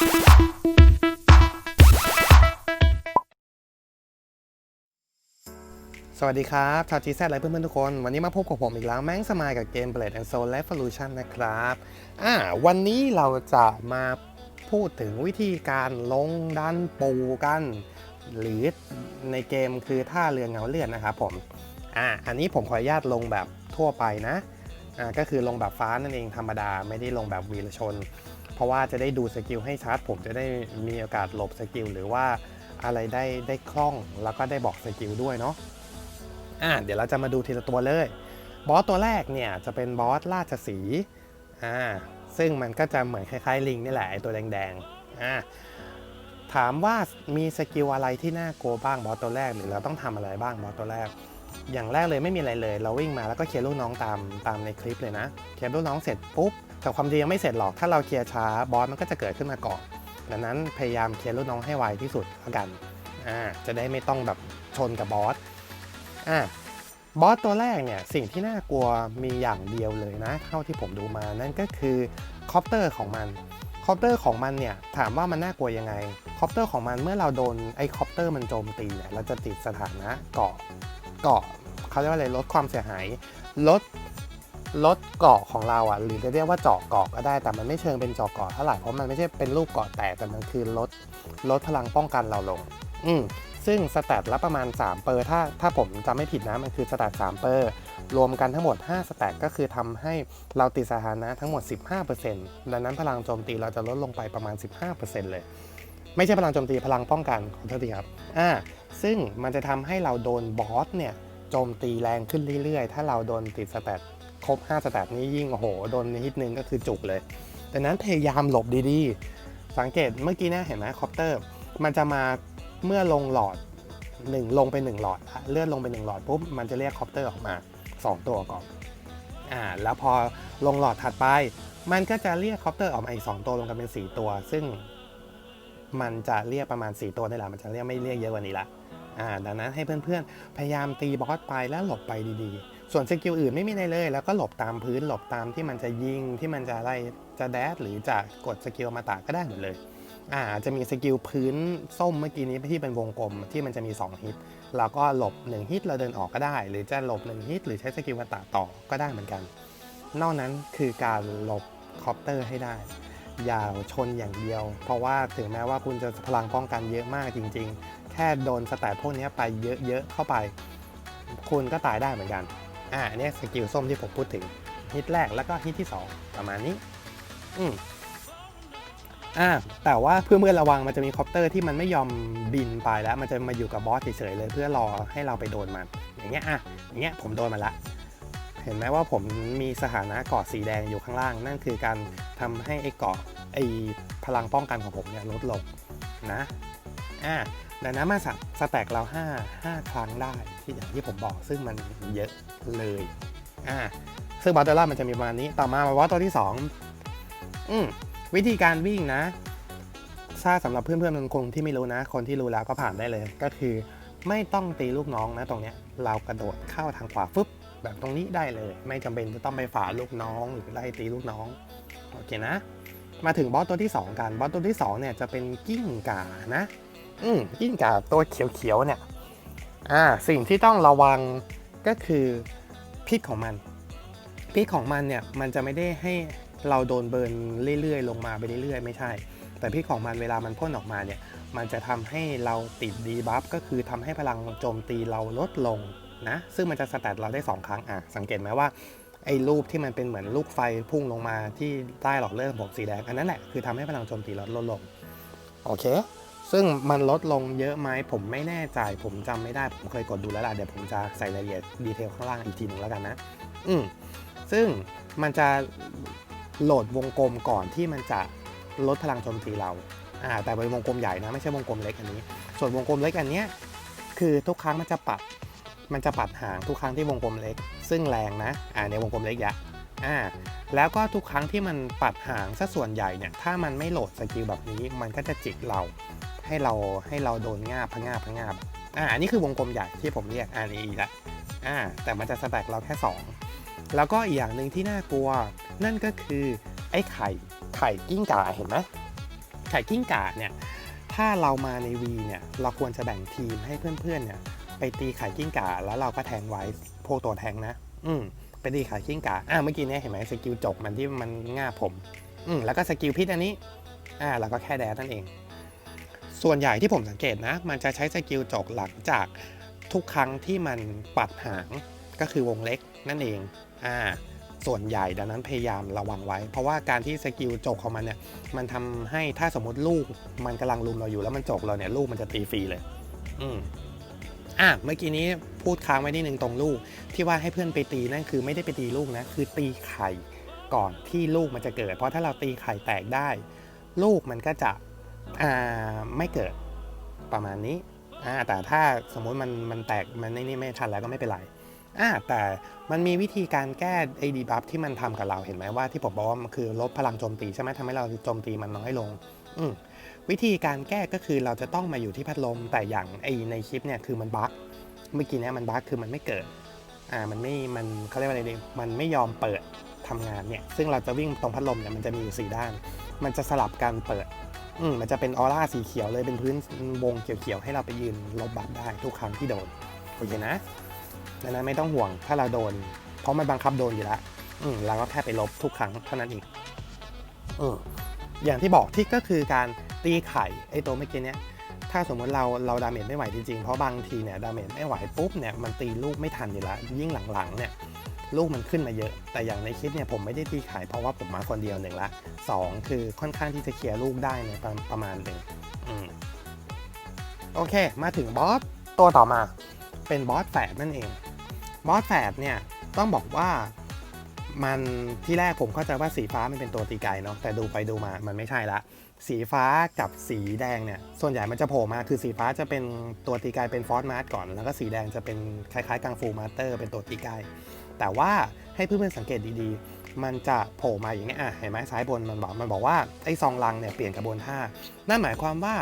สวัสดีครับชาวจีแซและเพื่อนๆทุกคน วันนี้มาพบกับผมอีกแล้วแม่งสมายกับเกม Blade and Soul Revolution นะครับอ่าวันนี้เราจะมาพูดถึงวิธีการลงดันปูกัน หรือในเกมคือท่าเรือเงาเลือดนะครับผมอ่าอันนี้ผมขออนุญาตลงแบบทั่วไปนะอ่าก็คือลงแบบฟ้านั่นเองธรรมดาไม่ได้ลงแบบวีรชน ราะว่าจะได้ดูสกิลให้ชัด ผมจะได้มีโอกาสหลบสกิลหรือว่าอะไรได้ได้คล่องแล้วก็ได้บอกสกิลด้วยเนาะอะเดี๋ยวเราจะมาดูทีละตัวเลย บอสตัวแรกเนี่ยจะเป็นบอสราชสีอ่าซึ่งมันก็จะเหมือนคล้ายๆลิงนี่แหละไอตัวแดงๆอ่าถามว่ามีสกิลอะไรที่น่ากลัวบ้างบอสตัวแรกหรือเราต้องทำอะไรบ้างบอสตัวแรก อย่างแรกเลยไม่มีอะไรเลย เราวิ่งมาแล้วก็เคลียร์ลูกน้องตามตามในคลิปเลยนะเคลียร์ลูกน้องเสร็จปุ๊บ แต่ความจริงยังไม่เสร็จหรอก ถ้าเราเคลียร์ช้าบอสมันก็จะเกิดขึ้นมาก่อนดังนั้นพยายามเคลียร์ลูกน้องให้ไวที่สุดแล้วกันอ่าจะได้ไม่ต้องแบบชนกับบอสอ่าบอสตัวแรกเนี่ยสิ่งที่น่ากลัวมีอย่างเดียวเลยนะเท่าที่ผมดูมานั่นก็คือคอปเตอร์ของมันคอปเตอร์ของมันเนี่ยถามว่ามันน่ากลัวยังไงคอปเตอร์ของมันเมื่อเราโดนไอ้คอปเตอร์มันโจมตีเนี่ยเราจะติดสถานะเกาะเกาะเขาเรียกว่าอะไรลดความเสียหายลด ลดเกาะของเราอะหรือจะเรียกว่าเจาะเกาะก็ได้แต่มันไม่เชิงเป็นเจาะเกาะเท่าไหร่เพราะมันไม่ใช่เป็นรูปเกาะแตกแต่มันคือลดลดพลังป้องกันเราลง อืมซึ่งสแตทละประมาณ 3 เปอร์ถ้าถ้าผมจำไม่ผิดนะมันคือสแตท3เปอร์รวมกันทั้งหมด 5 สแตทก็คือทำให้เราติดสถานะทั้งหมด 15%ดังนั้นพลังโจมตีเราจะลดลงไปประมาณ 15%เลย ไม่ใช่พลังโจมตีพลังป้องกันขอโทษทีครับอ่าซึ่งมันจะทำให้เราโดนบอสเนี่ยโจมตีแรงขึ้นเรื่อยๆ ถ้าเราโดนติดสแตท รบ 5 สแตทนี้ยิ่งโอ้โหโดนนิดนึงก็คือจุกเลยดังนั้นพยายามหลบดีๆ สังเกตเมื่อกี้นะเห็นไหมคอปเตอร์ มันจะมาเมื่อลงหลอด 1 ลงไป 1 หลอด เลื่อนลงไป 1 หลอดปุ๊บมันจะเรียกคอปเตอร์ออกมา 2 ตัวก่อนอ่าแล้วพอลงหลอดถัดไป มันก็จะเรียกคอปเตอร์ออกมาอีก 2 ตัวรวมกันเป็น 4 ตัว ซึ่งมันจะเรียกประมาณ 4 ตัวนี่แหละ มันจะเรียกไม่เรียกเยอะกว่านี้ละอ่าดังนั้นให้เพื่อนๆ พยายามตีบอสไปแล้วหลบไปดีๆ ส่วนสกิลอื่นไม่มีอะไรเลย แล้วก็หลบตามพื้นหลบตามที่มันจะยิงที่มันจะอะไรจะแดดหรือจะกดสกิลมาตาก็ได้หมดเลยอ่าจะมีสกิลพื้นส้มเมื่อกี้นี้ที่เป็นวงกลมที่มันจะมี 2 ฮิตเราก็หลบ 1 ฮิตเราเดินออกก็ได้ หรือจะหลบ 1 ฮิตหรือใช้สกิลมาตาต่อก็ได้เหมือนกัน นอกนั้นคือการหลบคอปเตอร์ให้ได้อย่าชนอย่างเดียว เพราะว่าถึงแม้ว่าคุณจะพลังป้องกันเยอะมากจริง ๆ แค่โดนสแตทพวกนี้ไปเยอะๆเข้าไป คุณก็ตายได้เหมือนกัน อ่าเนี่ยสกิลส้มที่ผมพูดถึงฮิตแรกแล้วก็ฮิตที่สองประมาณนี้ อืมอ่าแต่ว่าเพื่อเพื่อระวังมันจะมีคอปเตอร์ที่มันไม่ยอมบินไปแล้ว มันจะมาอยู่กับบอสเฉยๆเลย เพื่อรอให้เราไปโดนมัน อย่างเงี้ยอะอย่างเงี้ยผมโดนมาละ เห็นไหมว่าผมมีสถานะเกาะสีแดงอยู่ข้างล่าง นั่นคือการทำให้ไอ้เกาะไอ้พลังป้องกันของผมเนี่ยลดลงนะอ่า ดังนั้นมาสักสแต็กเรา 5 5 ครั้งได้ที่อย่างที่ผมบอกซึ่งมันเยอะเลยอ่าซึ่งบอสตัวแรกมันจะมีประมาณนี้ต่อมามาบอสตัวที่ 2 อืมวิธีการวิ่งนะถ้าสำหรับเพื่อนๆบางคนที่ไม่รู้นะ คนที่รู้แล้วก็ผ่านได้เลย ก็คือไม่ต้องตีลูกน้องนะตรงเนี้ยเรากระโดดเข้าทางขวาฟึบแบบตรงนี้ได้เลย ไม่จำเป็นจะต้องไปฝ่าลูกน้องหรือไล่ตีลูกน้องโอเคนะ มาถึงบอสตัวที่ 2 กันบอสตัวที่2เนี่ยจะเป็นกิ้งก่านะ อืมกิ้งก่าตัวเขียวๆเนี่ยอ่าสิ่งที่ต้องระวังก็คือพิษของมัน พิษของมันเนี่ยมันจะไม่ได้ให้เราโดนเบิร์นเรื่อยๆ ลงมาไปเรื่อยๆ ไม่ใช่ แต่พิษของมันเวลามันพ่นออกมาเนี่ยมันจะทำให้เราติดดีบัฟก็คือทำให้พลังโจมตีเราลดลงนะซึ่งมันจะสแตทเราได้ 2 ครั้งอะสังเกตไหมว่าไอ้รูปที่มันเป็นเหมือนลูกไฟพุ่งลงมาที่ใต้หลอดเลือดผมสีแดงอันนั้นแหละคือทำให้พลังโจมตีเราลดลงโอเค ซึ่งมันลดลงเยอะไหมผมไม่แน่ใจ ผมจำไม่ได้ ผมเคยกดดูแล้วล่ะ เดี๋ยวผมจะใส่รายละเอียดดีเทลข้างล่างอีกทีหนึ่งแล้วกันนะ อืมซึ่งมันจะโหลดวงกลมก่อนที่มันจะลดพลังโจมตีเราอ่าแต่เป็นวงกลมใหญ่นะ ไม่ใช่วงกลมเล็กอันนี้ ส่วนวงกลมเล็กอันเนี้ยคือทุกครั้งมันจะปัด มันจะปัดหางทุกครั้งที่วงกลมเล็ก ซึ่งแรงนะ อ่าในวงกลมเล็กยะอ่าแล้วก็ทุกครั้งที่มันปัดหางซะส่วนใหญ่เนี่ย ถ้ามันไม่โหลดสกิลแบบนี้ มันก็จะจิกเรา ให้เราให้เราโดนง่าบพะงาบพะงาบอ่าอันนี้คือวงกลมใหญ่ที่ผมเรียกอันนี้อีกละอ่าแต่มันจะสแต็กเราแค่ 2 แล้วก็อีกอย่างหนึ่งที่น่ากลัว นั่นก็คือไอ้ไข่ไข่กิ้งก่าเห็นไหมไข่กิ้งก่าเนี่ยถ้าเรามาในวีเนี่ยเราควรจะแบ่งทีมให้เพื่อนๆเนี่ยไปตีไข่กิ้งก่าแล้วเราก็แทงไว้พวกตัวแทงนะ อืมไปตีไข่กิ้งก่าอ่าเมื่อกี้เนี่ยเห็นไหมสกิลจกมันที่มันง่าผมอืมแล้วก็สกิลพิษอันนี้อ่าแล้วก็แค่แดดนั่นเอง ส่วนใหญ่ที่ผมสังเกตนะ มันจะใช้สกิลจกหลังจากทุกครั้งที่มันปัดหางก็คือวงเล็กนั่นเองอ่าส่วนใหญ่ดังนั้นพยายามระวังไว้ เพราะว่าการที่สกิลจกของมันเนี่ยมันทำให้ถ้าสมมติลูกมันกำลังลุมเราอยู่แล้วมันจกเราเนี่ยลูกมันจะตีฟรีเลย อืมอะเมื่อกี้นี้พูดค้างไว้นิดนึงตรงลูก ที่ว่าให้เพื่อนไปตีนั่นคือไม่ได้ไปตีลูกนะ คือตีไข่ก่อนที่ลูกมันจะเกิด เพราะถ้าเราตีไข่แตกได้ ลูกมันก็จะ ไม่เกิดประมาณนี้แต่ถ้าสมมุติมันมันแตกมันนี่ไม่ทันแล้วก็ไม่เป็นไรแต่มันมีวิธีการแก้ไอ้ดีบัฟที่มันทำกับเราเห็นไหมว่าที่ผมบอกว่ามันคือลดพลังโจมตีใช่ไหมทำให้เราโจมตีมันน้อยลง อืวิธีการแก้ก็คือเราจะต้องมาอยู่ที่พัดลม แต่อย่างไอในคลิปเนี่ยคือมันบั๊กเมื่อกี้เนี่ยมันบั๊กคือมันไม่เกิดอ่ามันไม่มันเขาเรียกว่าอะไรดีมันไม่ยอมเปิดทำงานเนี่ยซึ่งเราจะวิ่งตรงพัดลมเนี่ยมันจะมีอยู่สี่ด้าน มันจะสลับกันเปิด อืมมันจะเป็นออร่าสีเขียวเลยเป็นพื้นวงเขียวๆให้เราไปยืนลบบัฟได้ทุกครั้งที่โดนโอเคนะดังนั้นไม่ต้องห่วงถ้าเราโดน เพราะมันบังคับโดนอยู่แล้วอืมเราก็แค่ไปลบทุกครั้งเท่านั้นเองอืมอย่างที่บอกที่ก็คือการตีไข่ไอ้ตัวเมื่อกี้เนี้ยถ้าสมมติเราเราดาเมจไม่ไหวจริงๆ เพราะบางทีเนี่ยดาเมจไม่ไหวปุ๊บเนี่ยมันตีลูกไม่ทันอยู่แล้วยิ่งหลังๆเนี่ย ลูกมันขึ้นมาเยอะ แต่อย่างในคลิปเนี่ยผมไม่ได้ตีไข่เพราะว่าผมมาคนเดียวหนึ่งละสองคือค่อนข้างที่จะเคลียร์ลูกได้ในประประมาณหนึ่งอโอเค มาถึงบอสตัวต่อมา เป็นบอสแฝดนั่นเองบอสแฝดเนี่ยต้องบอกว่ามันที่แรกผมเข้าใจว่าสีฟ้ามันเป็นตัวตีไก่เนาะแต่ดูไปดูมามันไม่ใช่ละ สีฟ้ากับสีแดงเนี่ยส่วนใหญ่มันจะโผล่มาคือสีฟ้าจะเป็นตัวตีไกายเป็นฟอสมาร์ก่อน แล้วก็สีแดงจะเป็นคล้ายๆกังฟูมาสเตอร์เป็นตัวตีไกาย แต่ว่าให้เพื่อนๆสังเกตดีๆ มันจะโผล่มาอย่างนี้อะเห็นไหมซ้ายบนมันบอกมันบอกว่าไอ้ซองลังเนี่ยเปลี่ยนกระบวนท่านั่นหมายความว่า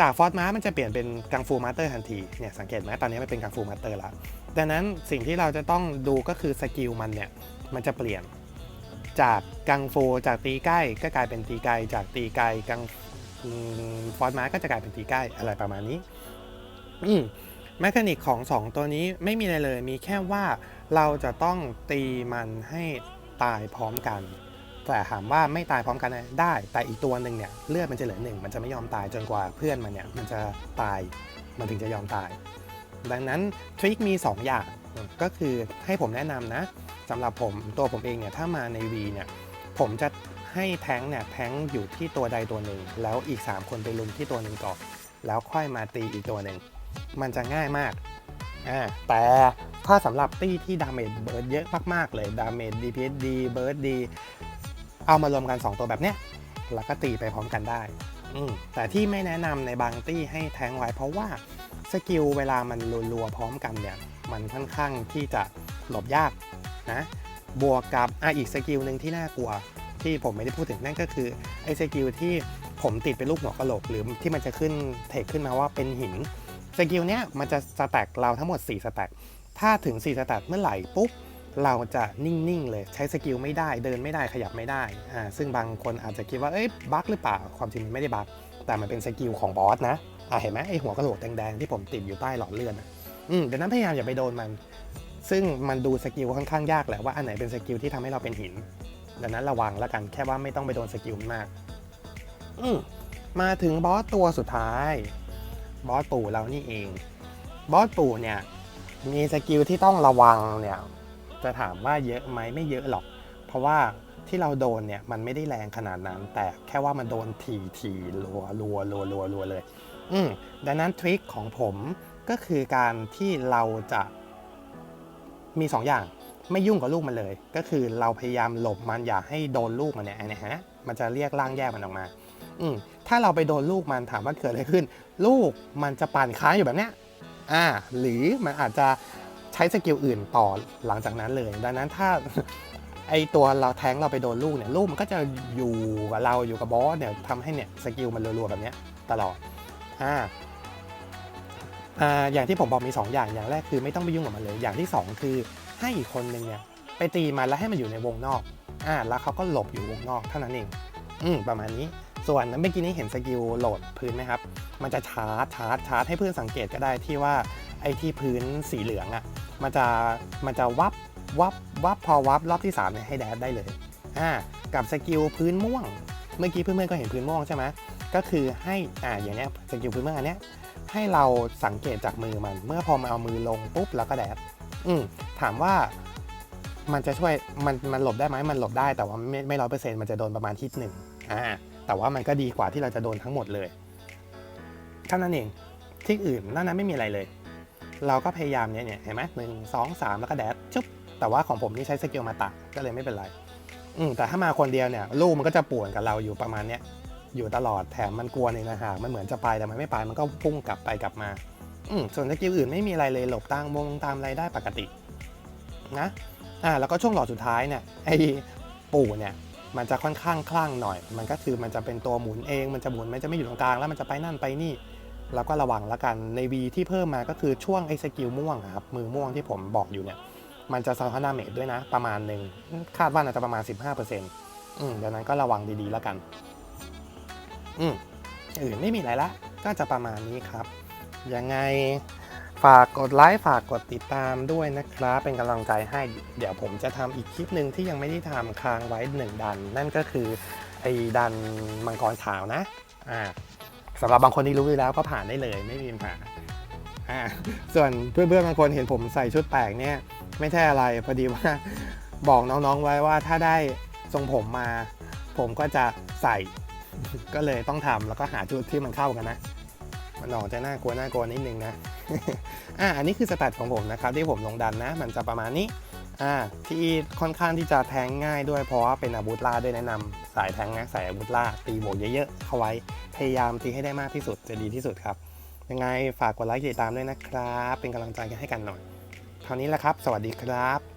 จากฟอสมามันจะเปลี่ยนเป็นกังฟูมาสเตอร์ทันทีเนี่ยสังเกตไหมตอนนี้มันเป็นกังฟูมาสเตอร์แล้วดังนั้นสิ่งที่เราจะต้องดูก็คือสกิลมันเนี่ยมันจะเปลี่ยนจากกังฟูจากตีใกล้ก็กลายเป็นตีไกลจากตีไกลกังฟอสมาก็จะกลายเป็นตีใกล้อะไรประมาณนี้อืม แมคานิกของ 2 ตัวนี้ไม่มีอะไรเลย มีแค่ว่าเราจะต้องตีมันให้ตายพร้อมกัน แต่ถามว่าไม่ตายพร้อมกันได้ แต่อีกตัวหนึ่งเนี่ยเลือดมันจะเหลือหนึ่งมันจะไม่ยอมตายจนกว่าเพื่อนมันเนี่ยมันจะตายมันถึงจะยอมตาย ดังนั้นทริคมี 2 อย่างก็คือให้ผมแนะนำนะสำหรับผมตัวผมเองเนี่ยถ้ามาใน V เนี่ยผมจะให้แท้งเนี่ยแท้งอยู่ที่ตัวใดตัวหนึ่ง แล้วอีก 3 คนไปลุมที่ตัวหนึ่งก่อนแล้วค่อยมาตีอีกตัวหนึ่ง มันจะง่ายมากอ่าแต่ถ้าสำหรับตี้ที่ดาเมจเบิร์ดเยอะมากๆเลยดาเมจ DPS ดีเบิร์ดดี เอามารวมกัน 2 ตัวแบบเนี้ยแล้วก็ตีไปพร้อมกันได้อืมแต่ที่ไม่แนะนำในบางตี้ให้แทงไว้เพราะว่าสกิลเวลามันรัวๆพร้อมกันเนี่ยมันค่อนข้างที่จะหลบยากนะบวกกับอะอีกสกิลหนึ่งที่น่ากลัวที่ผมไม่ได้พูดถึงนั่นก็คือไอ้สกิลที่ผมติดเป็นลูกหัวกะโหลกหรือที่มันจะขึ้นเทคขึ้นมาว่าเป็นหิน สกิลเนี้ยมันจะสแต็กเราทั้งหมด 4 สแต็กถ้าถึง 4 สแต็กเมื่อไหร่ปุ๊บ เราจะนิ่ง ๆ เลยใช้สกิลไม่ได้เดินไม่ได้ขยับไม่ได้อ่าซึ่งบางคนอาจจะคิดว่าเอ้ยบั๊กหรือเปล่าความจริงมันไม่ได้บั๊กแต่มันเป็นสกิลของบอสนะอ่าเห็นไหมไอหัวกระโหลกแดง ๆ ที่ผมติดอยู่ใต้หลอดเลือดอะอืมดังนั้นพยายามอย่าไปโดนมัน ซึ่งมันดูสกิลค่อนข้างยากแหละว่าอันไหนเป็นสกิลที่ทำให้เราเป็นหิน ดังนั้นระวังแล้วกันแค่ว่าไม่ต้องไปโดนสกิลมันมาก อืมมาถึงบอสตัวสุดท้าย บอสปู่เรานี่เอง บอสปู่เนี่ย มีสกิลที่ต้องระวังเนี่ย จะถามว่าเยอะไหมไม่เยอะหรอก เพราะว่าที่เราโดนเนี่ยมันไม่ได้แรงขนาดนั้น แต่แค่ว่ามันโดนทีทีรัวรัวรัวรัวรัวเลย อืมดังนั้นทริคของผมก็คือการที่เราจะมี 2ออย่างไม่ยุ่งกับลูกมันเลย ก็คือเราพยายามหลบมันอย่าให้โดนลูกมันเนี่ยนะฮะมันจะเรียกร่างแยกมันออกมา อืม ถ้าเราไปโดนลูกมันถามว่าเกิดอะไรขึ้น ลูกมันจะปั่นค้างอยู่แบบเนี้ยอ่าหรือมันอาจจะใช้สกิลอื่นต่อหลังจากนั้นเลย ดังนั้นถ้าไอตัวเราแทงเราไปโดนลูกเนี่ยลูกมันก็จะอยู่กับเราอยู่กับบอสเนี่ยทำให้เนี่ยสกิลมันรัวๆแบบเนี้ยตลอดอ่าอ่าอย่างที่ผมบอกมี 2 อย่างอย่างแรกคือไม่ต้องไปยุ่งกับมันเลย อย่างที่ 2 คือให้อีกคนนึงเนี่ยไปตีมันแล้วให้มันอยู่ในวงนอกอ่าแล้วเขาก็หลบอยู่วงนอกเท่านั้นเองอืมประมาณนี้ ส่วนเมื่อกี้นี้เห็นสกิลโหลดพื้นไหมครับ มันจะชาร์จชาร์จชาร์จให้เพื่อนสังเกตก็ได้ที่ว่าไอ้ที่พื้นสีเหลืองอะ่ะ มันจะมันจะวับวับวับพอวับรอบที่3เนี่ยให้แดดได้เลยอ่ากับสกิลพื้นม่วง เมื่อกี้เพื่อนๆก็เห็นพื้นม่วงใช่ไหมก็คือให้อ่าอย่างเนี้ยสกิลพื้นม่วงอันเนี้ยให้เราสังเกตจากมือมัน เมื่อพอมาเอามือลงปุ๊บแล้วก็แดดอืมถามว่ามันจะช่วยมันมันหลบได้ไหมมันหลบได้แต่ว่าไม่ไม่ร้อยเปอร์เซ็นต์มันจะโดนประมาณทิศหนึ่งอ่า แต่ว่ามันก็ดีกว่าที่เราจะโดนทั้งหมดเลยเท่านั้นเองที่อื่นนอกนั้นไม่มีอะไรเลย เราก็พยายามเนี่ยเนี่ยเห็นไหมหนึ่งสองสามแล้วก็แดดจุ๊บแต่ว่าของผมนี่ใช้สกิลมาตักก็เลยไม่เป็นไรอืมแต่ถ้ามาคนเดียวเนี่ยลูกมันก็จะป่วนกับเราอยู่ประมาณเนี้ยอยู่ตลอดแถมมันกลัวในนะฮะมันเหมือนจะไปแต่มันไม่ไปมันก็พุ่งกลับไปกลับมาอืมส่วนสกิลอื่นไม่มีอะไรเลยหลบตามวงตามอะไรได้ปกตินะอ่าแล้วก็ช่วงหลอดสุดท้ายเนี่ยไอ้ปู่เนี่ย มันจะค่อนข้างคลั่งหน่อย มันก็คือมันจะเป็นตัวหมุนเอง มันจะหมุนมันจะไม่อยู่ตรงกลางแล้วมันจะไปนั่นไปนี่แล้วก็ระวังล้วกันใน V ที่เพิ่มมาก็คือช่วงไอ้สกิลม่วงครับมือม่วงที่ผมบอกอยู่เนี่ยมันจะสะท้อนดาเมจด้วยนะ ประมาณหนึ่งคาดว่าน่าจะประมาณ 15%อืมดังนั้นก็ระวังดีๆแล้วกัน อืมอื่นไม่มีอะไรละก็จะประมาณนี้ครับ ยังไง ฝากกดไลค์ฝากกดติดตามด้วยนะครับ เป็นกำลังใจให้เดี๋ยวผมจะทำอีกคลิปหนึ่งที่ยังไม่ได้ทำค้างไว้หนึ่งดัน นั่นก็คือไอ้ดันมังกรขาวนะอ่าสำหรับบางคนที่รู้อยู่แล้วก็ผ่านได้เลยไม่มีปัญหาอ่าส่วนเพื่อนๆบางคนเห็นผมใส่ชุดแปลกเนี่ยไม่ใช่อะไรพอดีว่าบอกน้องๆไว้ว่าถ้าได้ทรงผมมา ผมก็จะใส่ก็เลยต้องทำแล้วก็หาชุดที่มันเข้ากันนะ มันออกจะน่ากลัวน่ากลัวนิดนึงนะ อ่าอันนี้คือสแตทของผมนะครับที่ผมลงดันนะ มันจะประมาณนี้อ่าที่ค่อนข้างที่จะแทงง่ายด้วยเพราะว่าเป็นอาวุธล่าด้วยแนะนำสายแทงนะสายอาวุธล่าตีโบวกเยอะๆเข้าไว้พยายามตีให้ได้มากที่สุดจะดีที่สุดครับ ยังไงฝากกดไลค์ติดตามด้วยนะครับ เป็นกำลังใจให้กันหน่อยเท่านี้แหละครับ สวัสดีครับ